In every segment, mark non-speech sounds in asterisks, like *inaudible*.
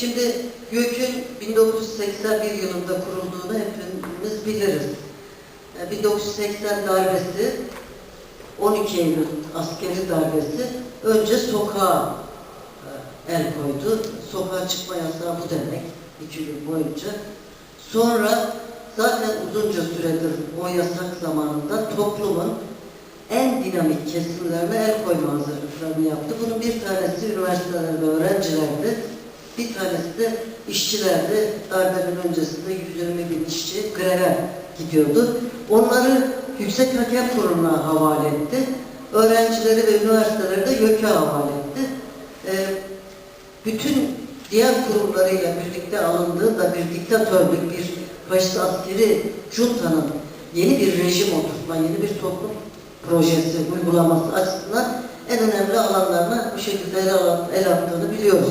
Şimdi YÖK'ün 1981 yılında kurulduğunu hepimiz biliriz. E, 1980 darbesi, 12 Eylül askeri darbesi önce sokağa e, el koydu. Sokağa çıkma yasağı bu demek iki gün boyunca. Sonra zaten uzunca süredir o yasak zamanında toplumun en dinamik kesimlerine el koyma hazırlıklarını yaptı. Bunun bir tanesi üniversitelerde öğrencilerdi. Bir tanesi de işçilerdi. Darbenin öncesinde 120 bin işçi greve gidiyordu. Onları Yüksek Hakem Kurulu'na havale etti. Öğrencileri ve üniversiteleri de YÖK'e havale etti. Ee, bütün diğer kurumlarıyla birlikte alındığında bir diktatörlük, bir faşist askeri juntanın yeni bir rejim oturtma, yeni bir toplum projesi uygulaması açısından en önemli alanlarına bu şekilde ele, al- el attığını biliyoruz.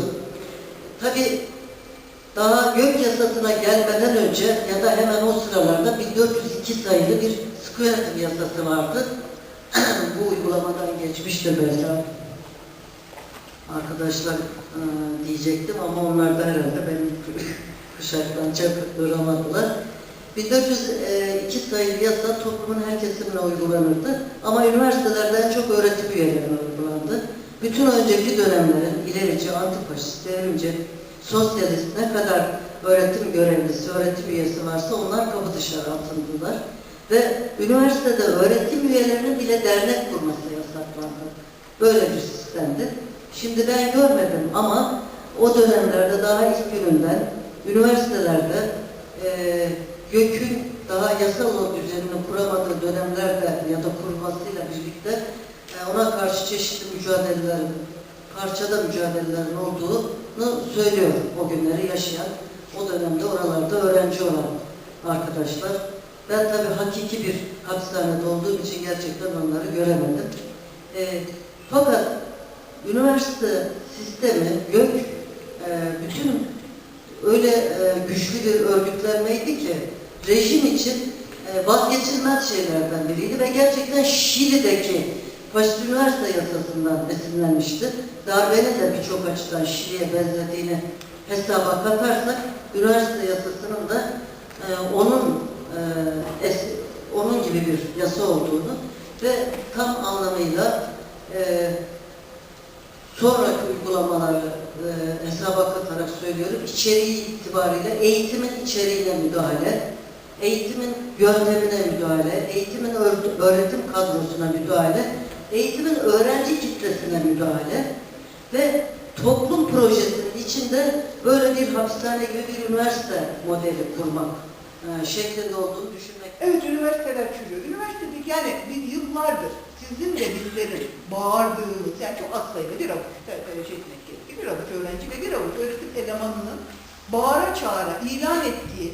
Tabi daha gök yasasına gelmeden önce ya da hemen o sıralarda 1402 sayılı bir yönetim yasası vardı. *clears throat* bu uygulamadan geçmiştir belki arkadaşlar e, diyecektim ama onlar da herhalde benim *laughs* kuşaktan çok duramadılar. 1402 sayılı yasa toplumun her kesimine uygulanırdı ama üniversitelerde çok öğretim üyelerine uygulandı. Bütün önceki dönemlerin ilerici, antifaşist, devrimci, sosyalist ne kadar öğretim görevlisi, öğretim üyesi varsa onlar kapı dışarı atıldılar. Ve üniversitede öğretim üyelerinin bile dernek kurması yasaklandı. Böyle bir sistemdi. Şimdi ben görmedim ama o dönemlerde daha ilk gününden üniversitelerde eee YÖK'ün daha yasal o düzenini kuramadığı dönemlerde ya da kurmasıyla birlikte e, ona karşı çeşitli mücadelelerin, parçada mücadelelerin olduğunu söylüyor o günleri yaşayan, o dönemde oralarda öğrenci olan arkadaşlar. Ben tabii hakiki bir hapishanede olduğum için gerçekten onları göremedim. E, fakat üniversite sistemi, YÖK e, bütün öyle e, güçlü bir örgütlenmeydi ki rejim için e, vazgeçilmez şeylerden biriydi ve gerçekten Şili'deki Faşist Üniversite yasasından esinlenmişti. Darbenin de birçok açıdan Şili'ye benzediğini hesaba katarsak üniversite yasasının da e, onun e, es- onun gibi bir yasa olduğunu ve tam anlamıyla e, sonraki uygulamaları e, hesaba katarak söylüyorum. İçeriği itibariyle eğitimin içeriğine müdahale, eğitimin yöntemine müdahale, eğitimin öğret- öğretim kadrosuna müdahale, eğitimin öğrenci kitlesine müdahale ve toplum projesinin içinde böyle bir hapishane gibi bir üniversite modeli kurmak e, şeklinde olduğunu düşünmek Evet üniversiteler çürüyor. Üniversitedeki yani bir yıllardır sizin de bizlerin bağırdığınız, yani çok az sayıda bir avuç, e, şey etmek gerekir, bir avuç öğrenci ve bir avuç öğretim elemanının bağıra çağıra ilan ettiği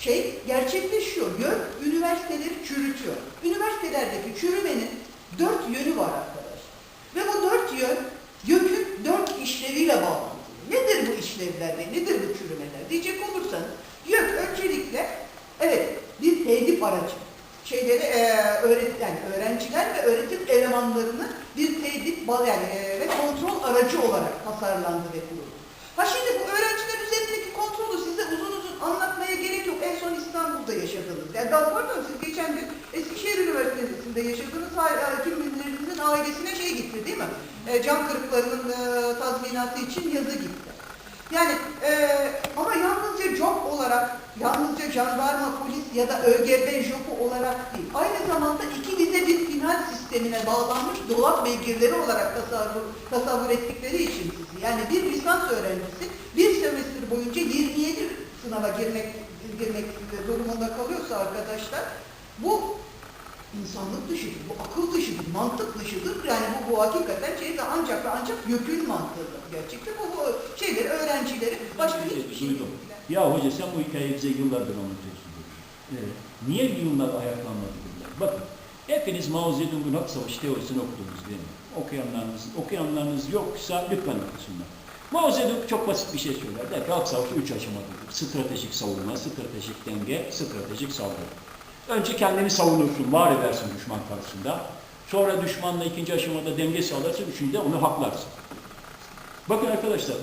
şey gerçekleşiyor. YÖK üniversiteleri çürütüyor. Üniversitelerdeki çürümenin dört yönü var arkadaşlar. Ve bu dört yön YÖK'ün dört işleviyle bağlantılı. Nedir bu işlevler ve nedir bu çürümeler diyecek olursanız YÖK öncelikle evet bir tehdit aracı. Şeyleri e, öğret, yani öğrenciler ve öğretim elemanlarını bir tehdit ba- yani, e, ve kontrol aracı olarak tasarlandı ve kuruldu. Ha şimdi bu öğrenciler Eskişehir Üniversitesi'nde yaşadığınız ha- kimliklerinizin ailesine şey gitti değil mi? E, can kırıklarının e, tazminatı için yazı gitti. Yani e, ama yalnızca job olarak, yalnızca jandarma, polis ya da ÖGB jobu olarak değil. Aynı zamanda iki dize bir finans sistemine bağlanmış dolap beygirleri olarak tasavvur, tasavvur ettikleri için sizi. Yani bir lisans öğrencisi bir semestr boyunca 27 sınava girmek, girmek durumunda kalıyorsa arkadaşlar bu insanlık dışıdır, bu akıl dışıdır, mantık dışıdır. Yani bu, bu hakikaten şeyde ancak ve ancak YÖK'ün mantığıdır. Gerçekten bu, bu şeyleri, öğrencileri başka hiçbir şey Duydum. Ya hoca sen bu hikayeyi bize yıllardır anlatıyorsun. Evet. Niye yıllar ayaklanmadı bunlar? Bakın hepiniz Mao Zedong'un hak savaşı teorisini okudunuz değil mi? Okuyanlarınız, okuyanlarınız yoksa lütfen okusunlar. Mao Zedong çok basit bir şey söyler. Der ki halk savaşı üç aşamalıdır. Stratejik savunma, stratejik denge, stratejik saldırı. Önce kendini savunursun, var edersin düşman karşısında. Sonra düşmanla ikinci aşamada denge sağlarsın, üçüncüde onu haklarsın. Bakın arkadaşlar,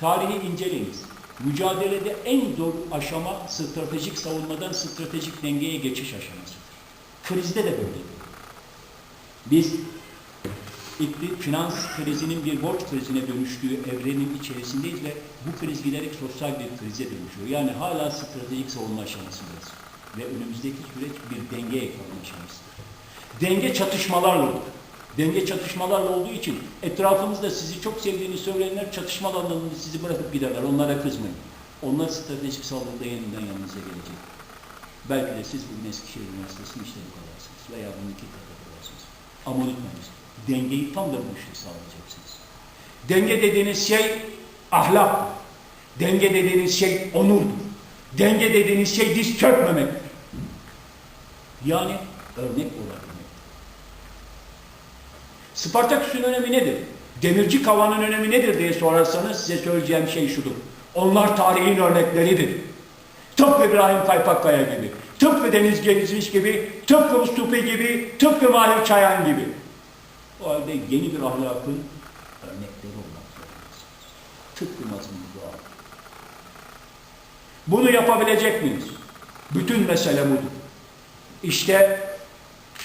Tarihi inceleyiniz. Mücadelede en zor aşama stratejik savunmadan stratejik dengeye geçiş aşamasıdır. Krizde de böyledir. Biz finans krizinin bir borç krizine dönüştüğü evrenin içerisindeyiz ve bu kriz giderek sosyal bir krize dönüşüyor. Yani hala stratejik savunma aşamasındayız. Ve önümüzdeki süreç bir denge yakalama aşamasıdır. Denge çatışmalarla olur. Denge çatışmalarla olduğu için etrafınızda sizi çok sevdiğini söyleyenler çatışma alanlarında sizi bırakıp giderler. Onlara kızmayın. Onlar stratejik saldırıda yeniden yanınıza gelecek. Belki de siz bugün Eskişehir Üniversitesi'nin işleri kalarsınız veya bunun iki katı kalarsınız. Ama unutmayınız, dengeyi tam da bu işte sağlayacaksınız. Denge dediğiniz şey ahlak. Denge dediğiniz şey onurdur. Denge dediğiniz şey diz çökmemektir. Yani örnek olabilmek. Spartaküs'ün önemi nedir? Demirci kavanın önemi nedir diye sorarsanız size söyleyeceğim şey şudur. Onlar tarihin örnekleridir. Tıpkı İbrahim Kaypakkaya gibi, tıpkı Deniz Gezmiş gibi, tıpkı Mustupi gibi, tıpkı Mahir Çayan gibi. O halde yeni bir ahlakın örnekleri olmak zorundasınız. Tıpkı mazmunu dua. Bunu yapabilecek miyiz? Bütün mesele budur. İşte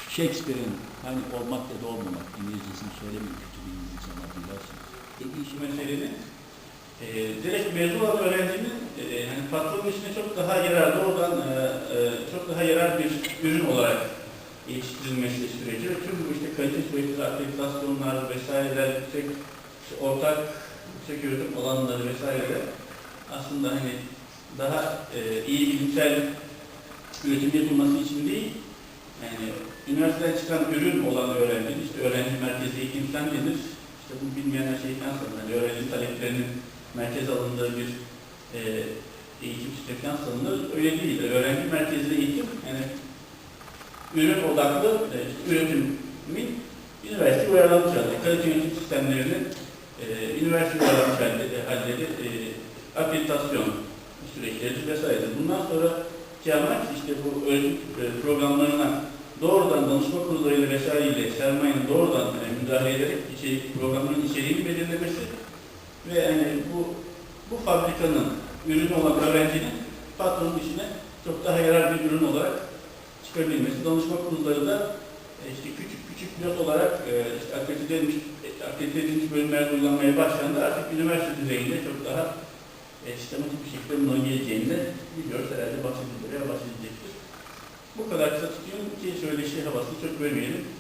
Shakespeare'in hani olmak ya da olmamak İngilizcesini söylemiyor kötü bir İngilizce ama bilirsiniz. dediği işi meselenin e, direkt mezun olan öğrencinin e, hani patronun işine çok daha yararlı oradan e, e, çok daha yarar bir ürün olarak yetiştirilmesi süreci ve tüm bu işte kalite süreçleri, akreditasyonlar vesaireler, yüksek işte ortak yüksek üretim alanları vesaireler aslında hani daha e, iyi bilimsel üretim yapılması için değil, yani üniversiteden çıkan ürün olan öğrencinin, işte öğrenci merkezi eğitimden denir, işte bu bilmeyenler şeyden sonra, hani öğrenci taleplerinin merkez alındığı bir e, eğitim sisteminden sanılır. Öyle değil. Öğrenci merkezli eğitim, yani ürün odaklı e, işte üretimin üniversite uyarlamış halde, kalite yönetim sistemlerinin e, üniversite uyarlamış halde, halleri, e, akreditasyon süreçleri vesaire. Bundan sonra amaç işte bu öğretim e, programlarına doğrudan danışma kurullarıyla vesaireyle sermayenin doğrudan e, müdahale ederek içerik, programların içeriğini belirlemesi ve yani bu bu fabrikanın ürünü olan öğrencinin patronun işine çok daha yarar bir ürün olarak çıkabilmesi. Danışma kurulları da e, işte küçük küçük pilot olarak e, işte akredite edilmiş, akredite edilmiş bölümlerde uygulanmaya başlandı. Artık üniversite düzeyinde çok daha e, sistematik bir şekilde bunların geleceğini de biliyoruz. Herhalde bahsedilir veya bahsedilecektir. Bu kadar kısa tutuyorum ki söyleşi havasını çok bölmeyelim.